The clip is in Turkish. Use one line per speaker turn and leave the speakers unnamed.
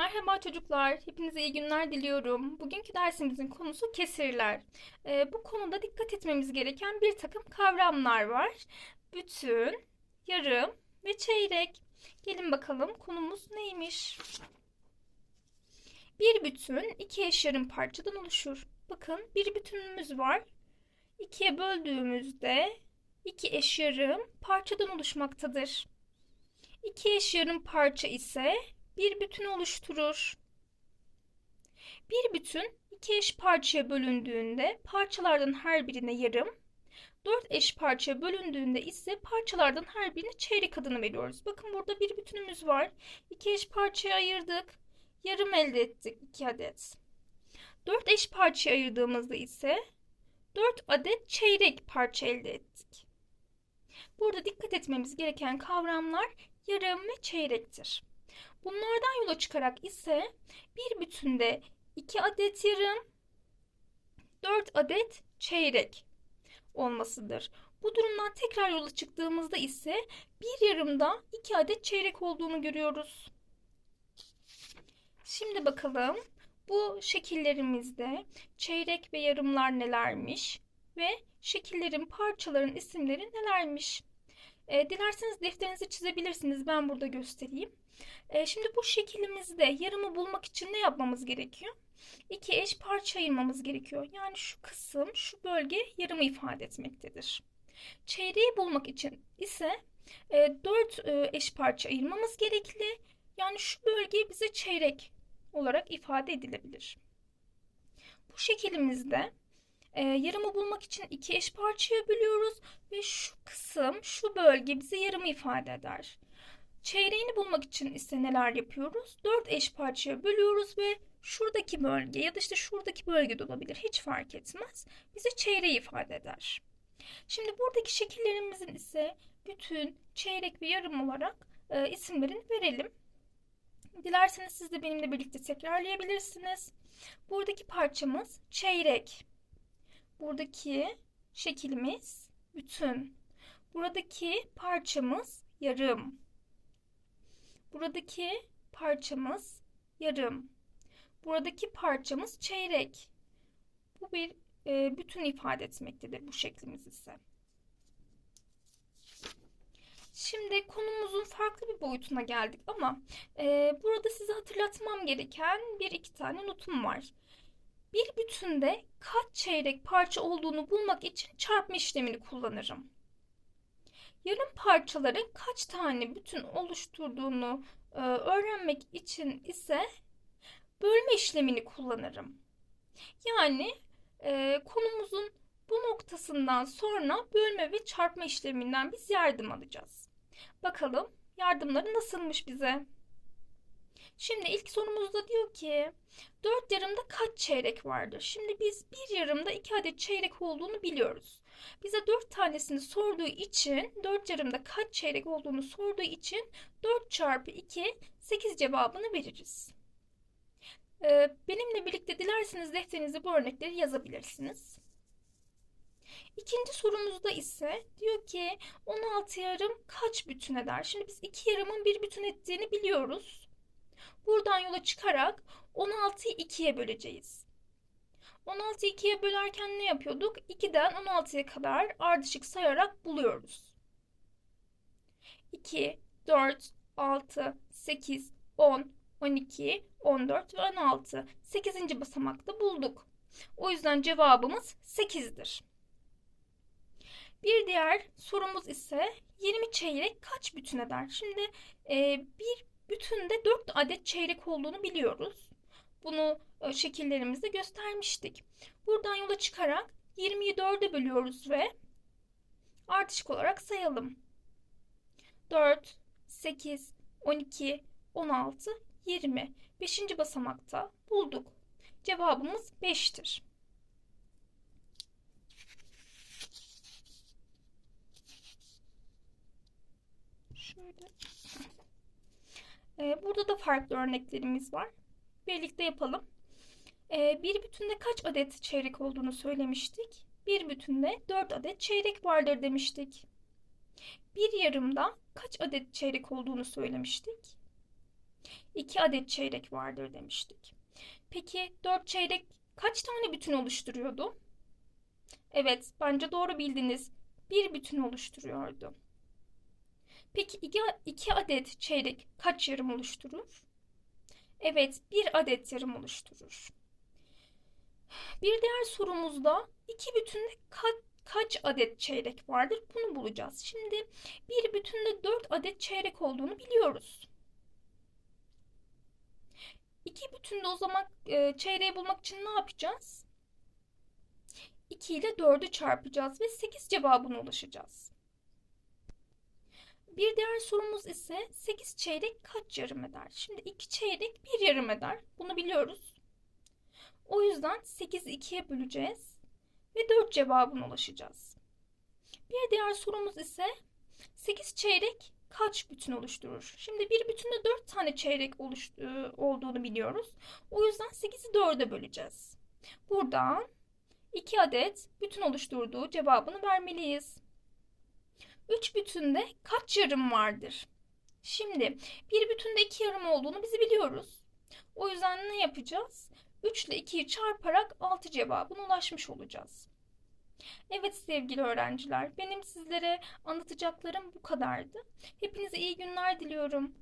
Merhaba çocuklar, hepinize iyi günler diliyorum. Bugünkü dersimizin konusu kesirler. Ee, bu konuda dikkat etmemiz gereken bir takım kavramlar var. Bütün, yarım ve çeyrek. Gelin bakalım konumuz neymiş? Bir bütün iki eş yarım parçadan oluşur. Bakın bir bütünümüz var. İkiye böldüğümüzde iki eş yarım parçadan oluşmaktadır. İki eş yarım parça ise bir bütün oluşturur. Bir bütün iki eş parçaya bölündüğünde parçalardan her birine yarım, dört eş parçaya bölündüğünde ise parçalardan her birine çeyrek adını veriyoruz. Bakın burada bir bütünümüz var. İki eş parçaya ayırdık. Yarım elde ettik iki adet. Dört eş parçaya ayırdığımızda ise dört adet çeyrek parça elde ettik. Burada dikkat etmemiz gereken kavramlar yarım ve çeyrektir. Bunlardan yola çıkarak ise bir bütünde 2 adet yarım, 4 adet çeyrek olmasıdır. Bu durumdan tekrar yola çıktığımızda ise bir yarımda 2 adet çeyrek olduğunu görüyoruz. Şimdi bakalım bu şekillerimizde çeyrek ve yarımlar nelermiş ve şekillerin parçaların isimleri nelermiş? E, dilerseniz defterinizi çizebilirsiniz. Ben burada göstereyim. E, şimdi bu şeklimizde yarımı bulmak için ne yapmamız gerekiyor? İki eş parça ayırmamız gerekiyor. Yani şu kısım, şu bölge yarımı ifade etmektedir. Çeyreği bulmak için ise e, 4 e, eş parça ayırmamız gerekli. Yani şu bölge bize çeyrek olarak ifade edilebilir. Bu şeklimizde e, yarımı bulmak için iki eş parçaya bölüyoruz ve şu kısım, şu bölge bize yarımı ifade eder. Çeyreğini bulmak için ise neler yapıyoruz? 4 eş parçaya bölüyoruz ve şuradaki bölge ya da işte şuradaki bölge de olabilir. Hiç fark etmez. Bize çeyreği ifade eder. Şimdi buradaki şekillerimizin ise bütün, çeyrek ve yarım olarak e, isimlerini verelim. Dilerseniz siz de benimle birlikte tekrarlayabilirsiniz. Buradaki parçamız çeyrek. Buradaki şekilimiz bütün. Buradaki parçamız yarım. Buradaki parçamız yarım. Buradaki parçamız çeyrek. Bu bir e, bütün ifade etmektedir bu şeklimiz ise. Şimdi konumuzun farklı bir boyutuna geldik ama e, burada size hatırlatmam gereken bir iki tane notum var. Bir bütünde kaç çeyrek parça olduğunu bulmak için çarpma işlemini kullanırım. Yarım parçaların kaç tane bütün oluşturduğunu e, öğrenmek için ise bölme işlemini kullanırım. Yani e, konumuzun bu noktasından sonra bölme ve çarpma işleminden biz yardım alacağız. Bakalım yardımları nasılmış bize? Şimdi ilk sorumuzda diyor ki 4 yarımda kaç çeyrek vardır? Şimdi biz bir yarımda 2 adet çeyrek olduğunu biliyoruz. Bize 4 tanesini sorduğu için 4 yarımda kaç çeyrek olduğunu sorduğu için 4 çarpı 2 8 cevabını veririz. Ee, benimle birlikte dilerseniz defterinize bu örnekleri yazabilirsiniz. İkinci sorumuzda ise diyor ki 16 yarım kaç bütün eder? Şimdi biz iki yarımın bir bütün ettiğini biliyoruz. Buradan yola çıkarak 16'yı 2'ye böleceğiz. 16'yı 2'ye bölerken ne yapıyorduk? 2'den 16'ya kadar ardışık sayarak buluyoruz. 2, 4, 6, 8, 10, 12, 14 ve 16. 8. basamakta bulduk. O yüzden cevabımız 8'dir. Bir diğer sorumuz ise 20 çeyrek kaç bütün eder? Şimdi e, bir bütünde 4 adet çeyrek olduğunu biliyoruz. Bunu e, şekillerimizde göstermiştik. Buradan yola çıkarak 20'yi 4'e bölüyoruz ve ardışık olarak sayalım. 4, 8, 12, 16, 20. 5. basamakta bulduk. Cevabımız 5'tir. Şöyle. Ee, burada da farklı örneklerimiz var. Birlikte yapalım. Ee, bir bütünde kaç adet çeyrek olduğunu söylemiştik. Bir bütünde 4 adet çeyrek vardır demiştik. Bir yarımda kaç adet çeyrek olduğunu söylemiştik. 2 adet çeyrek vardır demiştik. Peki 4 çeyrek kaç tane bütün oluşturuyordu? Evet, bence doğru bildiniz. Bir bütün oluşturuyordu. Peki 2 adet çeyrek kaç yarım oluşturur? Evet, bir adet yarım oluşturur. Bir diğer sorumuzda iki bütünde kaç, kaç adet çeyrek vardır? Bunu bulacağız. Şimdi bir bütünde 4 adet çeyrek olduğunu biliyoruz. İki bütünde o zaman e, çeyreği bulmak için ne yapacağız? 2 ile 4'ü çarpacağız ve 8 cevabına ulaşacağız. Bir diğer sorumuz ise 8 çeyrek kaç yarım eder? Şimdi 2 çeyrek 1 yarım eder. Bunu biliyoruz. O yüzden 8'i 2'ye böleceğiz ve 4 cevabına ulaşacağız. Bir diğer sorumuz ise 8 çeyrek kaç bütün oluşturur? Şimdi bir bütünde 4 tane çeyrek olduğunu biliyoruz. O yüzden 8'i 4'e böleceğiz. Buradan 2 adet bütün oluşturduğu cevabını vermeliyiz. 3 bütünde kaç yarım vardır? Şimdi bir bütünde 2 yarım olduğunu biz biliyoruz. O yüzden ne yapacağız? 3 ile 2'yi çarparak 6 cevabına ulaşmış olacağız. Evet sevgili öğrenciler, benim sizlere anlatacaklarım bu kadardı. Hepinize iyi günler diliyorum.